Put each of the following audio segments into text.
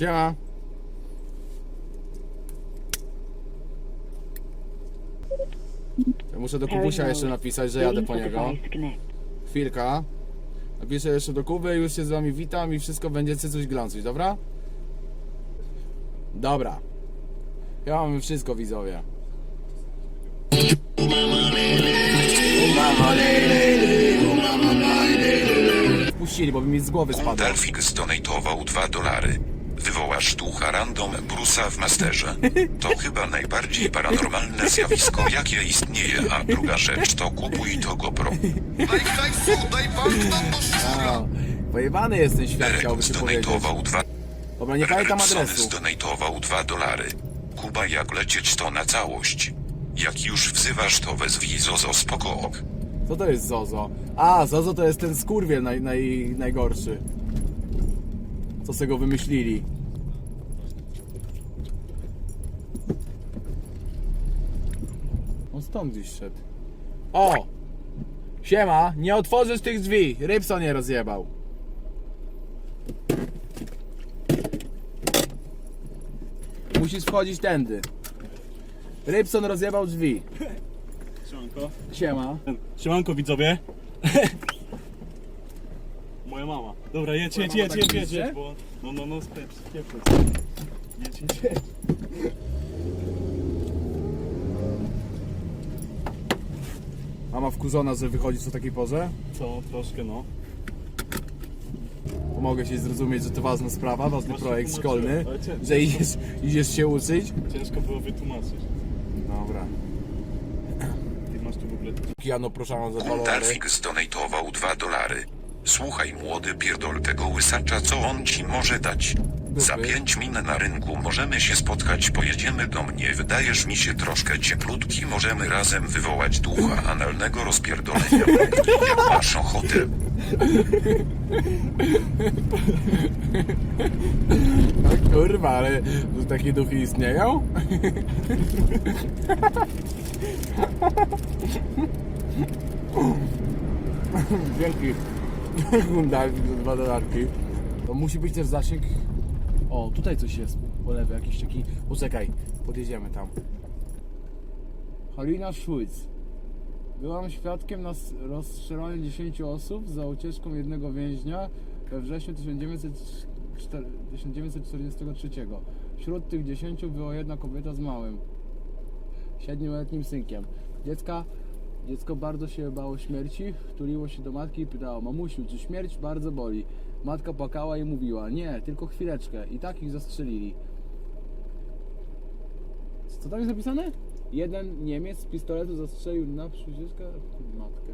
Siema. Ja muszę do Kubusia jeszcze napisać, że jadę po niego. Chwilka. Napiszę jeszcze do Kuby, już się z wami witam i wszystko będzie cycuś glancuś, dobra? Dobra. Ja mam wszystko widzowie. Puścili, bo by mi z głowy spadło. Delfik zdonatował 2 dolary. Wywołasz ducha random Brusa w masterze. To chyba najbardziej paranormalne zjawisko, jakie istnieje, a druga rzecz to kupuj to GoPro. Daj, daj su, daj bank nam do szura. A, Pojebany jest ten świat, Derek chciałby się powiedzieć. zdonatował 2 Dobra, nie pamiętam Repsony adresu. zdonatował 2 dolary. Kuba jak lecieć to na całość. Jak już wzywasz to wezwij Zozo spoko ok. Co to jest Zozo? A, Zozo to jest ten skurwiel naj, naj, najgorszy. Co sobie go wymyślili. On stąd gdzieś szedł. O! Siema, nie otworzysz tych drzwi. Rybson nie rozjebał. Musisz wchodzić tędy. Rybson rozjebał drzwi. Siemanko. Siema. Siemanko widzowie. Moja mama. Dobra, jedź, jedź, mama jedź, tak jedź, jedź, jeździ? jedź, bo... No, no, no, spieprz, spieprz. Jedź, jedź, jedź. Mama wkurzona, że wychodzisz o takiej porze? Co, troszkę no. Pomogę ci zrozumieć, że to ważna sprawa, ważny Właśnie projekt tłumaczyłem, szkolny, ale cię- że idziesz, idziesz się uczyć. Ciężko było wytłumaczyć. Dobra. Ty masz tu w ogóle... Kiano proszę za dwa dolary. Delfik zdonatował 2 dolary. Słuchaj młody pierdol tego łysacza, co on ci może dać. Za. 5 min na rynku możemy się spotkać, pojedziemy do mnie. Wydajesz mi się troszkę cieplutki, możemy razem wywołać ducha analnego rozpierdolenia. Jak masz ochotę. No kurwa, ale że takie duchy istnieją? Dzięki. Mi za dwa dolarki. To musi być też zasięg. O, tutaj coś jest po lewej, jakiś taki. Poczekaj, podjedziemy tam. Halina Schulz. Byłam świadkiem na rozstrzelaniu 10 osób za ucieczką jednego więźnia we wrześniu 1904 1943. Wśród tych 10 była jedna kobieta z małym, siedmioletnim synkiem. Dziecka, dziecko bardzo się bało śmierci, tuliło się do matki i pytało, mamusiu, czy śmierć bardzo boli? Matka płakała i mówiła, nie, tylko chwileczkę. I tak ich zastrzelili. Co tam jest napisane? Jeden Niemiec z pistoletu zastrzelił na przyciskę matkę.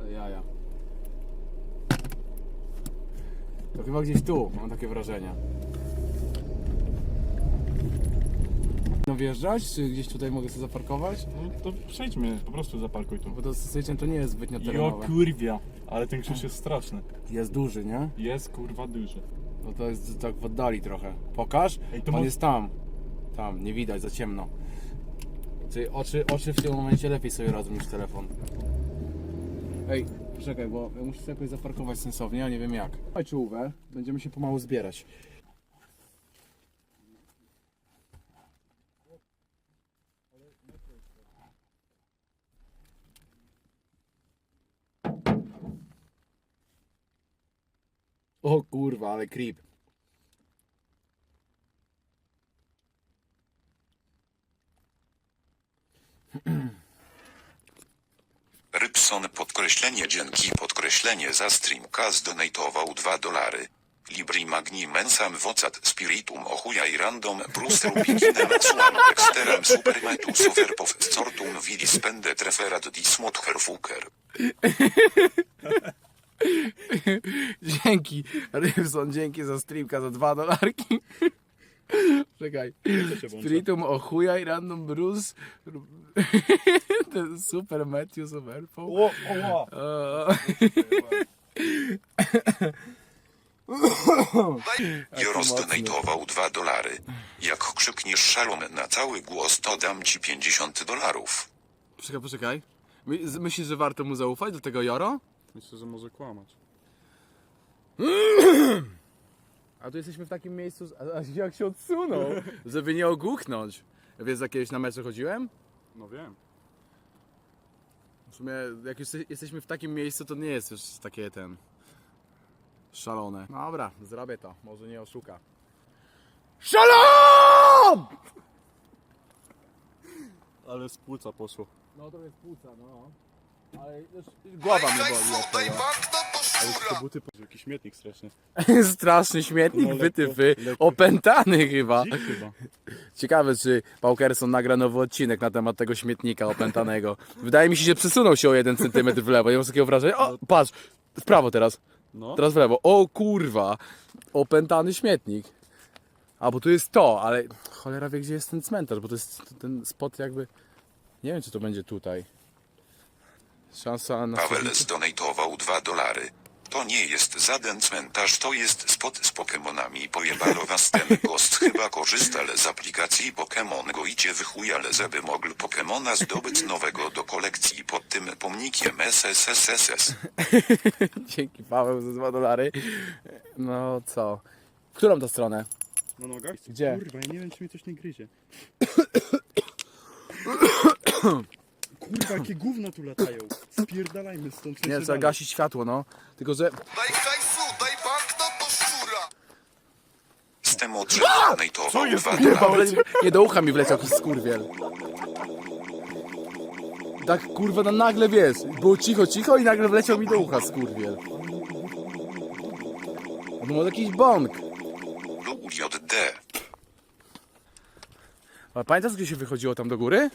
Ale jaja. To chyba gdzieś tu, mam takie wrażenie. No wjeżdżać, czy gdzieś tutaj mogę sobie zaparkować? No to przejdźmy, po prostu zaparkuj tu. Bo to styczeń to nie jest zbytnio Jo terenowe. kurwia, ale ten krzyż jest straszny. Jest duży, nie? Jest kurwa duży. No to jest tak w oddali trochę. Pokaż? Ej, to On mo- jest tam. Tam, nie widać, za ciemno. Czyli oczy, oczy w tym momencie lepiej sobie radzą niż telefon. Ej, czekaj, bo ja muszę sobie jakoś zaparkować sensownie, a nie wiem jak. Chodź czołówę, będziemy się pomału zbierać. O kurwa, ale creep. Rybson podkreślenie dzięki podkreślenie za streamka zdonatował 2 dolary. Libri magni mensam vocat spiritum ochujaj random plus rubikinem suam exterem supermetu soferpow sortum vilis pende treferat dismot herfuker. Dzięki, Rybson, dzięki za streamka za dwa dolarki. Czekaj. Spiritum ochujaj, random Bruce. Ten super Matthew Somerpo. O, o, Joro zdonatował 2 dolary. Jak krzykniesz szalom na cały głos to dam ci 50 dolarów. Poczekaj, poczekaj. My- Myślisz, że warto mu zaufać do tego Joro? Myślę, że może kłamać. A tu jesteśmy w takim miejscu, a, a jak się odsunął, żeby nie ogłuchnąć. Wiesz, za kiedyś na mecze chodziłem? No wiem. W sumie, jak już jesteśmy w takim miejscu, to nie jest już takie ten... Szalone. Dobra, zrobię to. Może nie oszuka. Szalom! Ale z płuca poszło. No to jest płuca, no. Ale już głowa mnie boli Ale szczura. te buty poszło. Jakiś śmietnik straszny. Straszny śmietnik, No, lekko- lekko. opętany chyba. Dzik chyba. Ciekawe, czy Paukerson nagra nowy odcinek na temat tego śmietnika opętanego. Wydaje mi się, że przesunął się o jeden centymetr w lewo. Nie mam takiego wrażenia. O, patrz, w prawo teraz. No. Teraz w lewo. O kurwa, opętany śmietnik. A, bo tu jest to, ale cholera wie, gdzie jest ten cmentarz, bo to jest ten spot jakby... Nie wiem, czy to będzie tutaj. Szansa na... Paweł zdonatował 2 dolary. To nie jest żaden cmentarz, to jest spot z Pokemonami. Pojebalo was ten gost chyba korzystal z aplikacji Pokemon Go idzie w chuj, ale żeby mógł Pokemona zdobyć nowego do kolekcji pod tym pomnikiem SSSSS. Dzięki Paweł za 2 dolary. No co? W którą to stronę? Na nogach? Gdzie? Kurwa, ja nie wiem, czy mi coś nie gryzie. Kurwa, jakie gówna tu latają. Spierdalajmy stąd. Nie, trzeba gasić światło, no. Tylko, że Daj hajsu, daj banknot do szczura. Stem zdonatował 2 Kurwa, dolary. wle- nie do ucha mi wleciał jakiś skurwiel. Tak kurwa, no nagle wiesz, było cicho, cicho i nagle wleciał mi do ucha skurwiel. No może jakiś bąk. JD. Ale pamiętasz, gdzie się wychodziło tam do góry?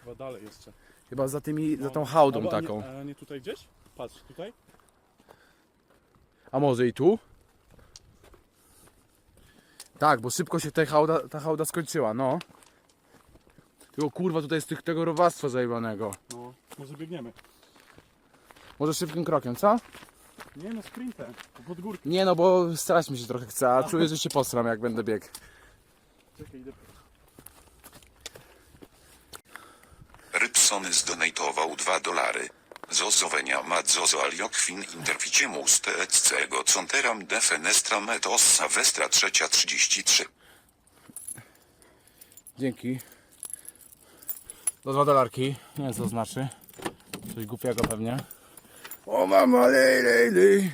Chyba dalej jeszcze. Chyba za tymi, za tą hałdą Albo, a taką. Nie, a nie tutaj gdzieś? Patrz, tutaj? A może i tu? Tak, bo szybko się ta hałda, ta hałda skończyła, no. Tylko kurwa, tutaj jest tych, tego robactwa zajebanego. No, może biegniemy. Może szybkim krokiem, co? Nie no, sprintem. Pod górkę. Nie no, bo strać mi się trochę chce, a czuję, że się postram jak będę biegł. Czekaj, idę. Rybson zdonatował 2 dolary. Zozowenia madzozo aliokwin interficimus teecego conteram defenestra metos vestra trzecia 33. Dzięki. Do dwa dolarki. Nie wiem co to znaczy. Coś głupiego pewnie. O mama lej, lej, lej.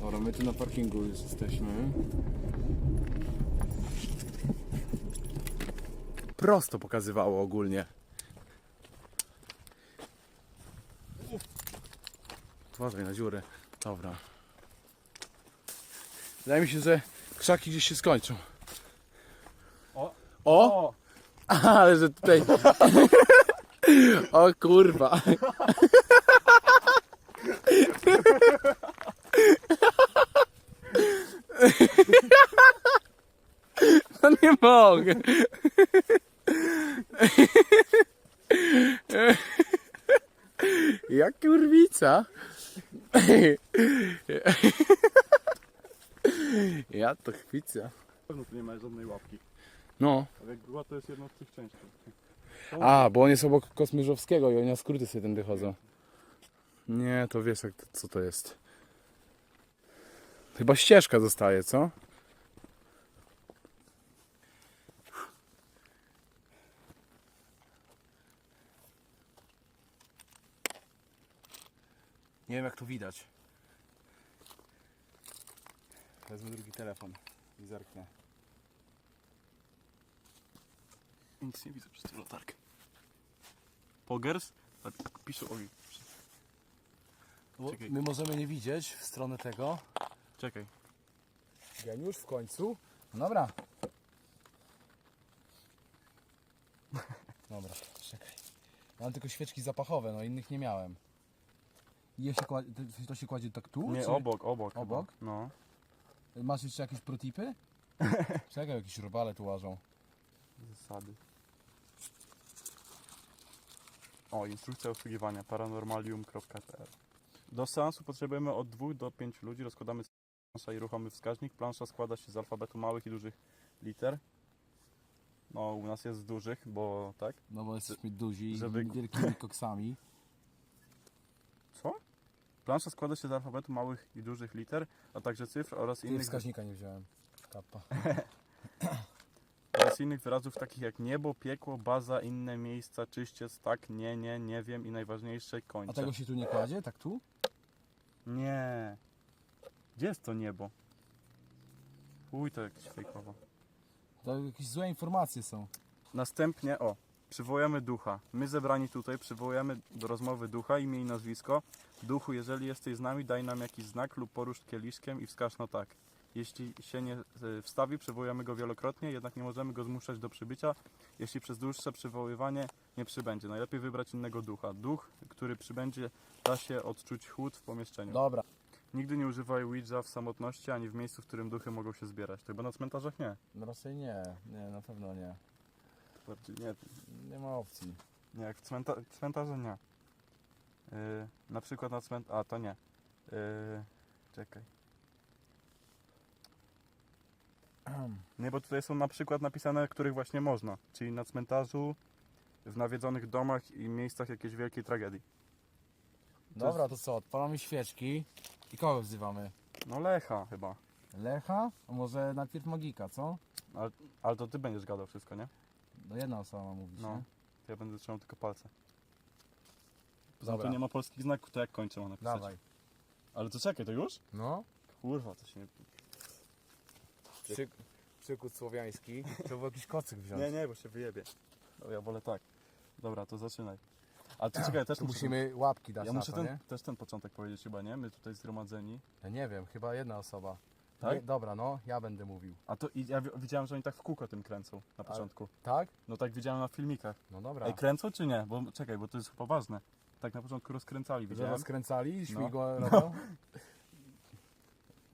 Dobra, my tu na parkingu jesteśmy. Prosto pokazywało ogólnie. Uważaj na dziury. Dobra. Wydaje mi się, że krzaki gdzieś się skończą. O! O! O! Ale że tutaj. O kurwa. No nie mogę. Jak kurwica. Ja to chwica. Pewno tu nie ma żadnej łapki. No. Ale jak była, to jest jedna z tych części. A, bo on jest obok Kosmyrzowskiego i oni na skróty sobie tędy chodzą. Nie, to wiesz jak, co to jest. Chyba ścieżka zostaje, co? Nie wiem jak to widać. Wezmę drugi telefon i zerknę. Nic nie widzę przez tę latarkę. Pogers? A piszę. Bo Czekaj. my możemy nie widzieć w stronę tego. Czekaj. Geniusz w końcu. No dobra. Dobra, czekaj. Mam tylko świeczki zapachowe, no innych nie miałem. I je się kładzie, to- to się kładzie tak tu? Nie, czy- obok, obok. chyba. Obok? No. Masz jeszcze jakieś protipy? Czekaj, jakieś robale tu łażą. Zasady. O, instrukcja obsługiwania paranormalium.pl Do seansu potrzebujemy od 2 do 5 ludzi. Rozkładamy plansza i ruchomy wskaźnik. Plansza składa się z alfabetu małych i dużych liter. No, u nas jest z dużych, bo tak. No bo jesteśmy duzi Żeby- wielkimi koksami. Plansza składa się z alfabetu małych i dużych liter, a także cyfr oraz innych, wskaźnika nie wziąłem. Kappa. oraz innych wyrazów takich jak niebo, piekło, baza, inne miejsca, czyściec, tak, nie, nie, nie wiem i najważniejsze kończę. A tego się tu nie kładzie? Tak tu? Nie. Gdzie jest to niebo? Uj, to jakieś fejkowo. To jakieś złe informacje są. Następnie, o, przywołujemy ducha. My zebrani tutaj przywołujemy do rozmowy ducha, imię i nazwisko. Duchu, jeżeli jesteś z nami, daj nam jakiś znak lub porusz kieliszkiem i wskaż no tak. Jeśli się nie e, wstawi, przywołujemy go wielokrotnie, jednak nie możemy go zmuszać do przybycia, jeśli przez dłuższe przywoływanie nie przybędzie. Najlepiej wybrać innego ducha. Duch, który przybędzie, da się odczuć chłód w pomieszczeniu. Dobra. Nigdy nie używaj Ouija w samotności, ani w miejscu, w którym duchy mogą się zbierać. To chyba na cmentarzach nie. No raczej nie. Nie, na pewno nie. Bardziej nie, Nie ma opcji. nie jak w cmenta cmentarze nie. Yy, na przykład na cment... A, to nie. Yy, czekaj. Nie, bo tutaj są na przykład napisane, których właśnie można. Czyli na cmentarzu, w nawiedzonych domach i miejscach jakiejś wielkiej tragedii. Dobra, to co? Odpalamy świeczki. I kogo wzywamy? No Lecha chyba. Lecha? A może najpierw Magika, co? Ale, ale to ty będziesz gadał wszystko, nie? No jedna osoba ma mówić, No. nie? To ja będę trzymał tylko palce. Poza Dobra. to nie ma polskich znaków, to jak kończę mam napisać? Dawaj. Ale to czekaj, to już? No. Kurwa, to się nie... Przyk przykład słowiański. Trzeba było jakiś kocyk wziąć. Nie, nie, bo się wyjebie. No, ja wolę tak. Dobra, to zaczynaj. Ale to czekaj, też Tu muszę... musimy łapki dać Ja na muszę to, ten, nie? też ten początek powiedzieć chyba, nie? My tutaj zgromadzeni. Ja nie wiem, chyba jedna osoba. Tak? Nie, dobra, no, ja będę mówił. A to i ja wi- widziałem, że oni tak w kółko tym kręcą na początku. Tak? No tak widziałem na filmikach. No dobra. Ej, kręcą czy nie? Bo czekaj, bo to jest chyba ważne. Tak na początku rozkręcali, Że widziałem. rozkręcali, No. śmigło robią?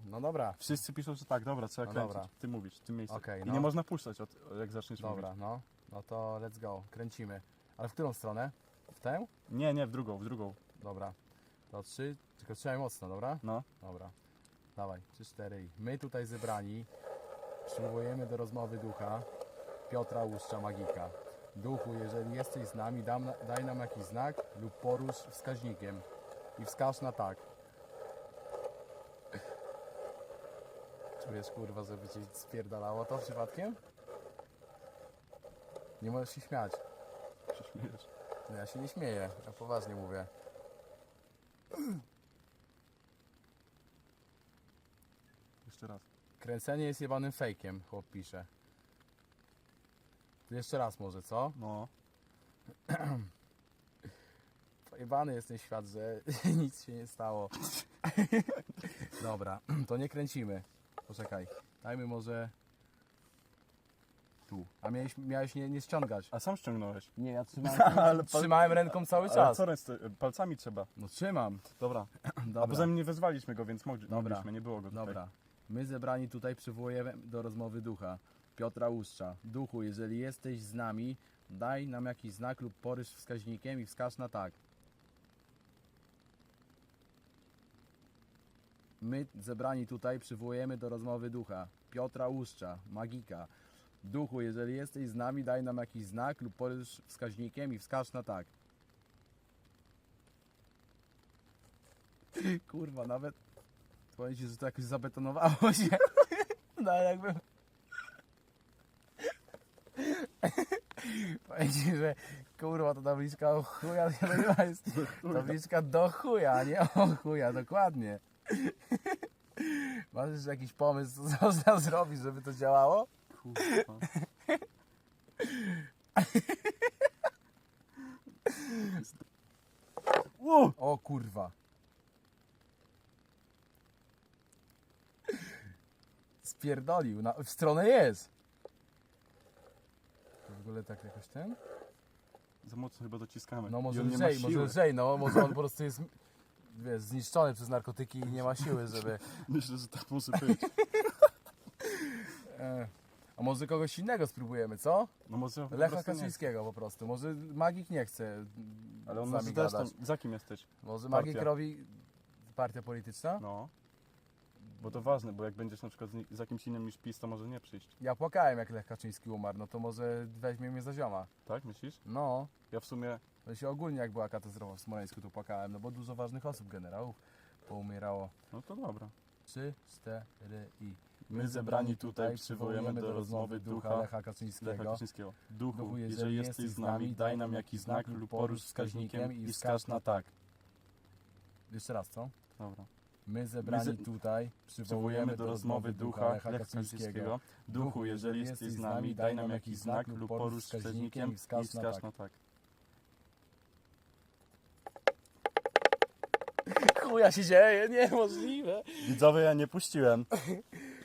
No dobra, Wszyscy piszą, że tak, dobra, trzeba No kręcić. dobra. Ty mówisz, w tym miejscu. Okej, I no. nie można puszczać, od, jak zaczniesz dobra, mówić. no. No to let's go, kręcimy. Ale w którą stronę? W tę? Nie, nie, w drugą, w drugą. Dobra. To trzy, tylko trzymaj mocno, dobra? No. Dobra. Dawaj, trzy, cztery. i My tutaj zebrani przywołujemy do rozmowy ducha Piotra Łuszcza Magika. Duchu, jeżeli jesteś z nami, dam, daj nam jakiś znak lub porusz wskaźnikiem i wskaż na tak. Czujesz kurwa, żeby cię spierdalało to przypadkiem? Nie możesz się śmiać. Się śmiejesz. No ja się nie śmieję, ja poważnie mówię. Jeszcze raz. Kręcenie jest jebanym fejkiem, chłop pisze. To jeszcze raz może, co? No. Pojebany jest ten świat, że nic się nie stało. Dobra, to nie kręcimy. Poczekaj, dajmy może tu. A miałeś, miałeś nie, nie ściągać. A sam ściągnąłeś. Nie, ja trzymałem, Ale pal- trzymałem ręką cały Ale czas. co ręce, palcami trzeba. No trzymam. Dobra. A Dobra. poza tym nie wezwaliśmy go, więc mogli, Dobra. mogliśmy, nie było go tutaj. Dobra. My zebrani tutaj przywołujemy do rozmowy ducha. Piotra Łuszcza. Duchu, jeżeli jesteś z nami, daj nam jakiś znak lub poryż wskaźnikiem i wskaż na tak. My zebrani tutaj przywołujemy do rozmowy ducha. Piotra Łuszcza, magika. Duchu, jeżeli jesteś z nami, daj nam jakiś znak lub poryż wskaźnikiem i wskaż na tak. Kurwa, nawet Powiem ci, że to jakoś zabetonowało się. No ale jakbym... Powiem ci, że kurwa to tabliczka o chuja to chyba jest tabliczka do chuja, a nie o chuja, dokładnie. Masz jeszcze jakiś pomysł, co można zrobić, żeby to działało? Kurwa. O kurwa. Spierdolił, na, w stronę jest. To w ogóle tak jakoś ten? Za mocno chyba dociskamy. No I może on nie ma lżej, może siły. lżej, no może on po prostu jest wiesz, zniszczony przez narkotyki i nie ma siły, żeby... Myślę, że tak może być. E, a może kogoś innego spróbujemy, co? No może po Lecha prostu nie. Kaczyńskiego po prostu. Może Magik nie chce Ale on z może nami też gadać. tam... Za kim jesteś? Może Magik partia. robi... Partia polityczna? No. Bo to ważne, bo jak będziesz na przykład z, ni- z jakimś innym niż PiS, to może nie przyjść. Ja płakałem jak Lech Kaczyński umarł, no to może weźmie mnie za zioma. Tak, myślisz? No, Ja w sumie... to się ogólnie jak była katastrofa w Smoleńsku, to płakałem, no bo dużo ważnych osób, generałów poumierało. No to dobra. Trzy, cztery i... My zebrani tutaj przywołujemy do rozmowy ducha Lecha Kaczyńskiego. Lecha Kaczyńskiego. Duchu, Duchu, jeżeli jesteś z nami, daj nam jakiś znak lub porusz wskaźnikiem i wskaż na tak. Jeszcze raz, co? Dobra. My zebrani My ze- tutaj Przywołujemy do rozmowy ducha Lecha Kaczyńskiego. Duchu, jeżeli jesteś z nami, daj nam jakiś znak lub porusz wskaźnikiem i wskaż na tak. Chuja się dzieje, niemożliwe. Widzowie, ja nie puściłem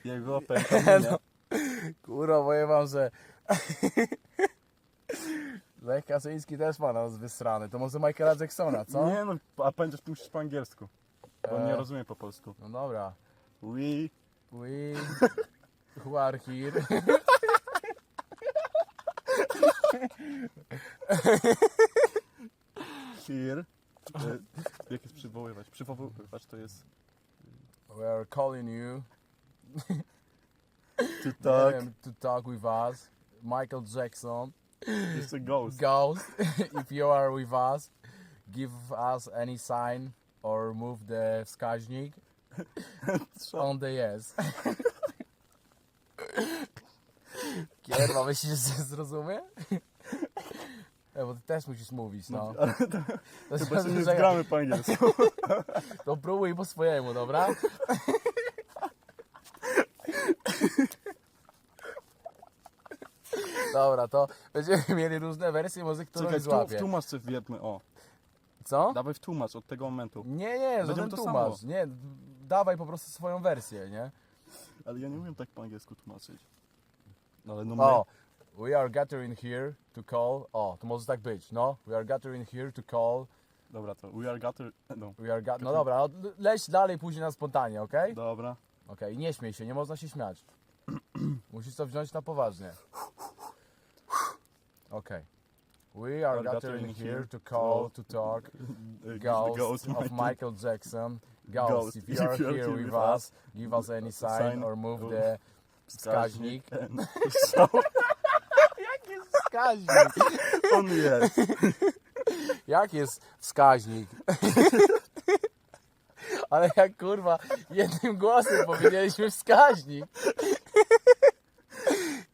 jego pęka Kurwa, powiem wam, że... Lech Kaczyński też ma nas wysrany. To może Michaela Jacksona, co? Nie no, a będziesz puścić po angielsku. Bo on nie E. rozumie po polsku. No dobra. We We who are here. here. E, Jak jest przywoływać? Przywoływać to jest We are calling you to talk, um, to talk with us. Michael Jackson. jeszcze ghost. Ghost, if you are with us, give us any sign or move the wskaźnik on the yes. Kierwa, myślisz, że zrozumie? E, bo ty też musisz mówić, no. Ale to, To, to właśnie nie zgramy po angielsku. to próbuj po swojemu, dobra? Dobra, to będziemy mieli różne wersje, może którąś Czekaj, tu, złapie. w tłumacz sobie wjedmy, o. Co? Dawaj w tłumacz od tego momentu. Nie, nie, żaden Będziemy to tłumacz. samo. Nie, dawaj po prostu swoją wersję, nie? Ale ja nie umiem tak po angielsku tłumaczyć. No ale no. O, we are gathering here to call. O, to może tak być, no. We are gathering here to call. Dobra, to we are gutter... No, We are ga- No dobra, no, leć dalej później na spontanie, okej? dobra. Okej, nie śmiej się, nie można się śmiać. Musisz to wziąć na poważnie. Okej. We are gathering here to call, to talk. Ghost, ghost of Michael. Jackson. Ghost, if you are here with us, give us any sign or move the wskaźnik. So Wskaźnik! on jest. Jak jest wskaźnik? Ale jak kurwa, jednym głosem powiedzieliśmy wskaźnik.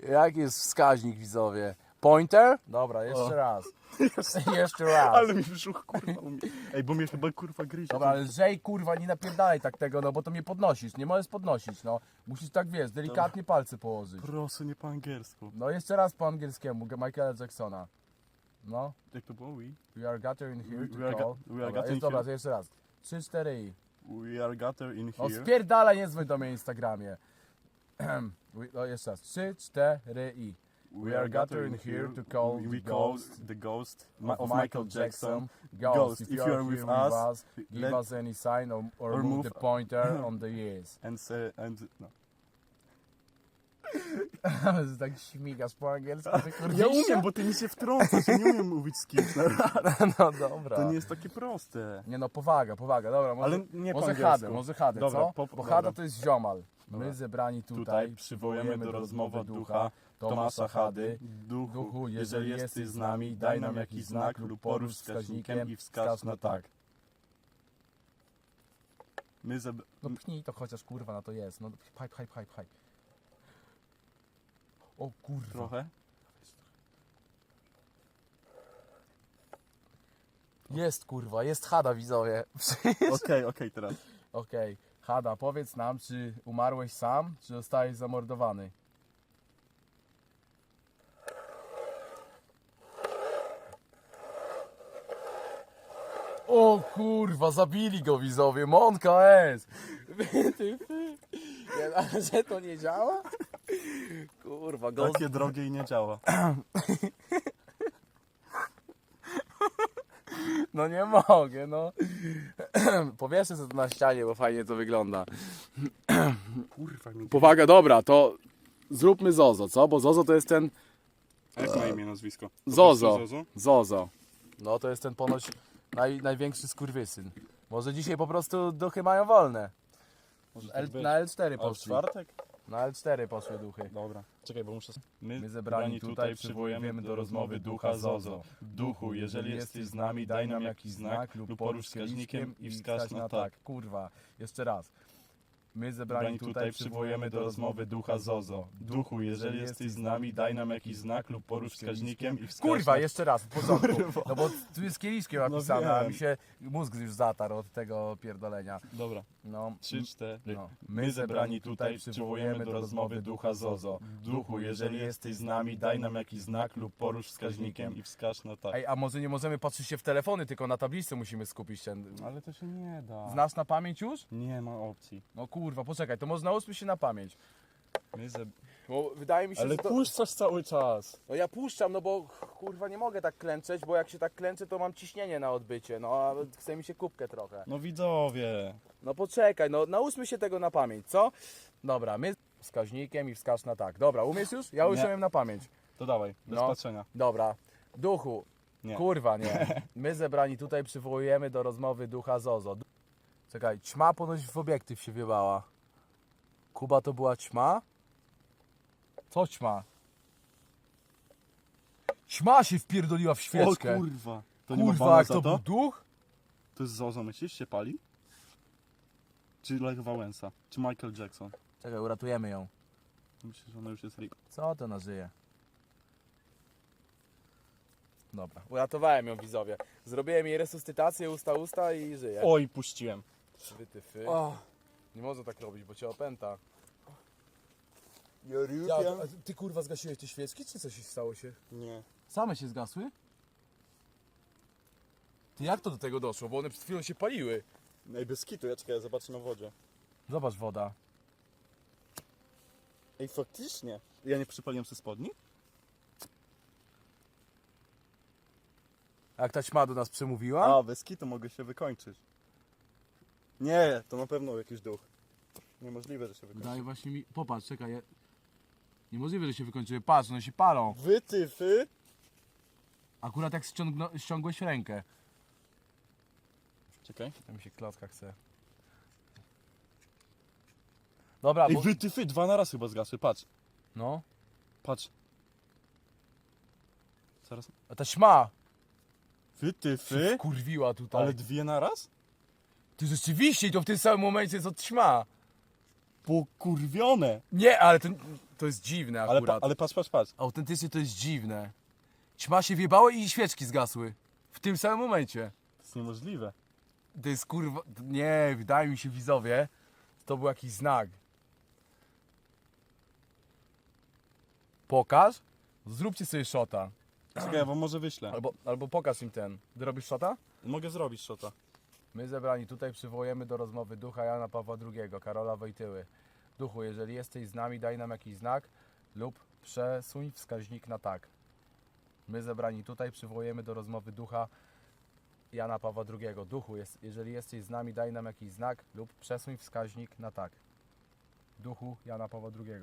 Jak jest wskaźnik, widzowie? Pointer? Dobra, jeszcze O. raz. jeszcze raz. Ale mi brzuch kurwa umie. Ej, bo mnie chyba kurwa gryzie. Dobra, ale lżej kurwa, nie napierdalaj tak tego, no bo to mnie podnosisz. Nie możesz podnosić, no. Musisz tak, wiesz, delikatnie palce położyć. Proszę, nie po angielsku. No jeszcze raz po angielskiemu, Michaela Jacksona. No. Jak to było? We? We are gathering here We- to we are ga- call. we are Dobra, gathering dobra, here. to jeszcze raz. 3, 4 i. We are gutter in No here. spierdalaj, nie dzwoń do mnie Instagramie. We- no jeszcze raz. 3, 4 i. We are gathering here to call we the ghost the ghost of of Michael Jackson. Ghost, if you are with us, give let- us any sign or, or, or move, move- the pointer on the ears. and say and no. Tak śmigasz po angielsku, ty kurwa. Ja umiem, bo ty mi się wtrącasz, ja nie umiem mówić z kimś raz. No dobra. To nie jest takie proste. Nie no, powaga, powaga, dobra, może, Ale nie może. Hadę, może Hadę, Dobra, co? po- Bo dobra. Hada to jest ziomal. Dobra. My zebrani tutaj, Tutaj przywołujemy do rozmowy ducha Tomasza Hady. Duchu, Duchu, jeżeli jesteś z nami, daj nam jakiś znak lub porusz wskaźnikiem i wskaż na tak. My zeb... No pchnij to chociaż kurwa na to jest. No pchaj, pchaj, pchaj, pchaj. O kurwa. Trochę? Jest kurwa, jest Hada widzowie. Okej, okej, teraz. Okej, Hada, powiedz nam, czy umarłeś sam, czy zostałeś zamordowany? O kurwa, zabili go widzowie, Monka S! Ty, ty. Nie, Ale że to nie działa? Kurwa, go Takie drogie i nie działa. No nie mogę, no. Powieszę sobie to na ścianie, bo fajnie to wygląda. Kurwa mi... Powaga, dobra, to zróbmy Zozo, co? Bo Zozo to jest ten... Jak ma imię, nazwisko? Po Zozo. Zozo? Zozo. No to jest ten ponoć naj, największy skurwysyn. Może dzisiaj po prostu duchy mają wolne. Może L, tak być. na L4 A w poszli. czwartek? Na L4 poszły duchy. Dobra. Czekaj, bo muszę... My zebrani tutaj przywołujemy do rozmowy ducha Zozo. Duchu, jeżeli jesteś z nami, daj nam jakiś znak lub porusz wskaźnikiem i wskaż na tak. Kurwa, jeszcze raz. My zebrani tutaj przywołujemy do rozmowy ducha Zozo. Duchu, jeżeli jesteś z nami, daj nam jakiś znak lub porusz wskaźnikiem i wskaż Kurwa, jeszcze raz, w porządku. No bo tu jest kieliszkiem No napisane, a mi się mózg już zatarł od tego pierdolenia. Dobra. No, Trzy, cztery. no. My zebrani tutaj przywołujemy do rozmowy ducha Zozo. Duchu, jeżeli jesteś z nami, daj nam jakiś znak lub porusz wskaźnikiem. I wskaż na tak. Ej, a może nie możemy patrzeć się w telefony, tylko na tablicy musimy skupić ten... Ale to się nie da. Znasz na pamięć już? Nie ma opcji. No kurwa, poczekaj, to może nauczmy się na pamięć. My ze... Bo wydaje mi się, Ale że to... puszczasz cały czas. No ja puszczam, no bo kurwa nie mogę tak klęczeć, bo jak się tak klęczę, to mam ciśnienie na odbycie, no a chce mi się kubkę trochę. No widzowie. No poczekaj, no nauczmy się tego na pamięć, co? Dobra, my wskaźnikiem i wskaż na tak. Dobra, umiesz już? Ja już Nie. umiem na pamięć. To dawaj, bez No. patrzenia. Dobra, duchu. Nie. Kurwa, nie. My zebrani tutaj przywołujemy do rozmowy ducha Zozo. Czekaj, ćma ponoć w obiektyw się wiebała. Kuba to była ćma? Co ćma? Ćma się wpierdoliła w świeczkę. O kurwa. To nie ma Kurwa, bana jak za to to? był duch? To jest Zozo, myślisz, się pali? Czy Lech Wałęsa? Czy Michael Jackson? Czekaj, uratujemy ją. Myślę, że ona już jest rip. Co to na żyje? Dobra, uratowałem ją widzowie. Zrobiłem jej resuscytację usta usta i żyje. Oj, puściłem. Wytyfy. Nie można tak robić, bo cię opęta. Ja Ja, a ty kurwa zgasiłeś te świeczki, czy coś stało się? Nie. Same się zgasły? Ty jak to do tego doszło? Bo one przed chwilą się paliły. Ej, bez kitu, ja czekaj, ja zobaczę na wodzie. Zobacz woda. Ej, faktycznie. Ja nie przypaliłem sobie spodni? A jak ta ćma do nas przemówiła? A, bez kitu mogę się wykończyć. Nie, to na pewno jakiś duch. Niemożliwe, że się wykończy. Daj właśnie mi... Popatrz, czekaj. Ja... Niemożliwe, że się wykończyły. Patrz, one się palą. Wytyfy? Akurat jak ściągno... ściągłeś rękę. Czekaj. To mi się klocka chce. Dobra, Ej, bo... wytyfy, dwa na raz chyba zgasły, patrz. No. Patrz. Zaraz. A ta ćma Wytyfy? kurwiła tutaj. Ale dwie na raz? Ty rzeczywiście, i to w tym samym momencie od ćma. Pokurwione. Nie, ale to, to jest dziwne Ale, pa, akurat. ale patrz, patrz, patrz. Autentycznie to jest dziwne. Ćma się wiebały i świeczki zgasły. W tym samym momencie. To jest niemożliwe. To jest kurwa... Nie, wydaje mi się widzowie, to był jakiś znak. Pokaż. Zróbcie sobie shota. Czekaj, ja wam może wyślę. Albo, albo pokaż im ten. Ty robisz shota? Mogę zrobić szota. My zebrani tutaj przywołujemy do rozmowy ducha Jana Pawła II, Karola Wojtyły. Duchu, jeżeli jesteś z nami, daj nam jakiś znak lub przesuń wskaźnik na tak. My zebrani tutaj przywołujemy do rozmowy ducha Jana Pawła II. Duchu, jest, jeżeli jesteś z nami, daj nam jakiś znak lub przesuń wskaźnik na tak. Duchu Jana Pawła II.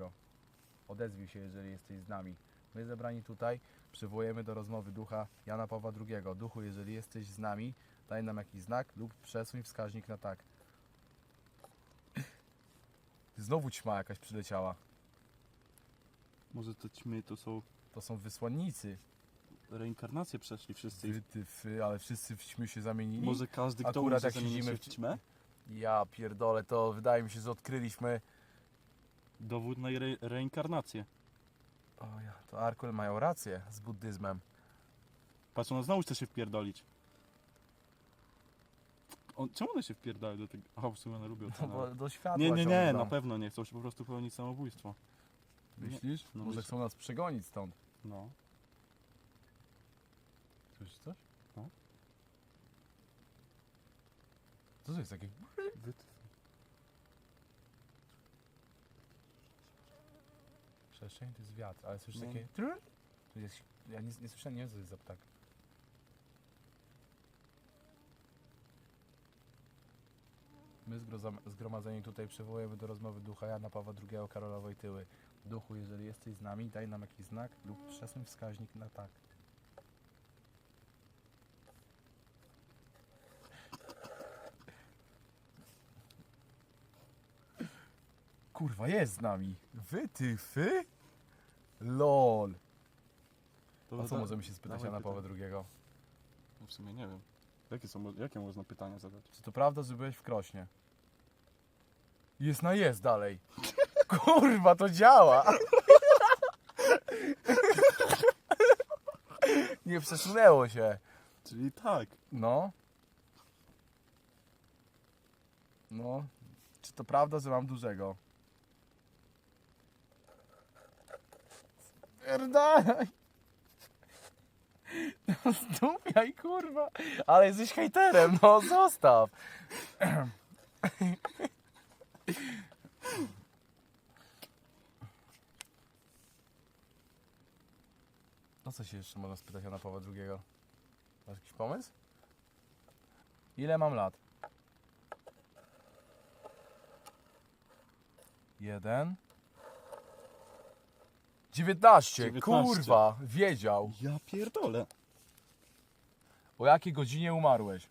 Odezwij się, jeżeli jesteś z nami. My zebrani tutaj przywołujemy do rozmowy ducha Jana Pawła II. Duchu, jeżeli jesteś z nami, daj nam jakiś znak lub przesuń wskaźnik na tak. Znowu ćma jakaś przyleciała. Może te ćmy to są To są wysłannicy. reinkarnacje przeszli wszyscy. i- Wytyfy, ale wszyscy w ćmy się zamienili. Może każdy, kto Akurat umrze, jak zamieni siedzimy się w w ćmę? Ja pierdolę, to wydaje mi się, że odkryliśmy. Dowód na re reinkarnację. O ja, to Arkul mają rację z buddyzmem. Patrz, ona znowu chce się wpierdolić. On, czemu one się wpierdalają do tego? Aha, w sumie one lubią No, bo do światła Nie, nie, nie, ciągną. na pewno nie. Chcą się po prostu popełnić samobójstwo. Myślisz? No Może myślę. chcą nas przegonić stąd. No. Słyszysz coś? No. Co to jest takie? Przestrzeń to jest wiatr, ale słyszysz No. takie... jest... Ja nie, nie słyszałem, nie wiem co to jest za ptak. My zgromadzeni tutaj przywołujemy do rozmowy ducha Jana Pawła II Karola Wojtyły. Duchu, jeżeli jesteś z nami, daj nam jakiś znak lub przesuń wskaźnik na tak. Kurwa, jest z nami. Wy, ty, fy? LOL. To A co możemy się spytać Jana. Pawła II? No w sumie nie wiem. Jakie, są, jakie można pytania zadać? Czy to prawda, że byłeś w Krośnie? Jest na jest dalej. Kurwa, to działa. Nie przesunęło się. Czyli tak. No. No. Czy to prawda, że mam dużego? Pierdalaj. Zdupiaj, kurwa. Ale jesteś hejterem, no zostaw. No co się jeszcze można spytać Jana Pawła II? Masz jakiś pomysł? Ile mam lat? Jeden. Dziewiętnaście. 19. Kurwa, wiedział. Ja pierdolę. O jakiej godzinie umarłeś?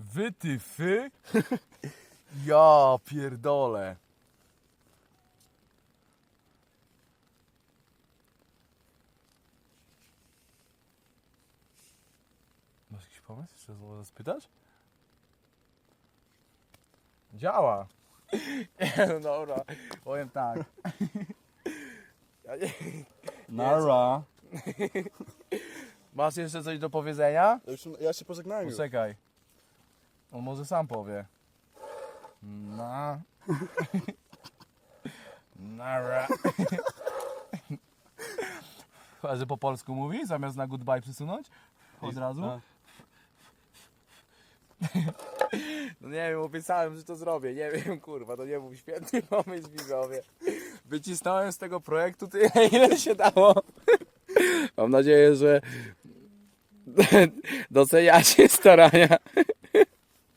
Wy ty fy? Ja pierdolę. Masz jakiś pomysł? Jeszcze spytać? Działa. No dobra, powiem tak. Ja nie- Nara. Masz jeszcze coś do powiedzenia? Ja, już, ja się pożegnałem już. Poczekaj. On może sam powie. Na. Nara. A że po polsku mówi, zamiast na goodbye przysunąć? Od razu? A, No nie wiem, obiecałem, że to zrobię. Nie wiem, kurwa, to nie był świetny pomysł, widzowie. Wycisnąłem z tego projektu tyle, ile się dało. Mam nadzieję, że doceniacie starania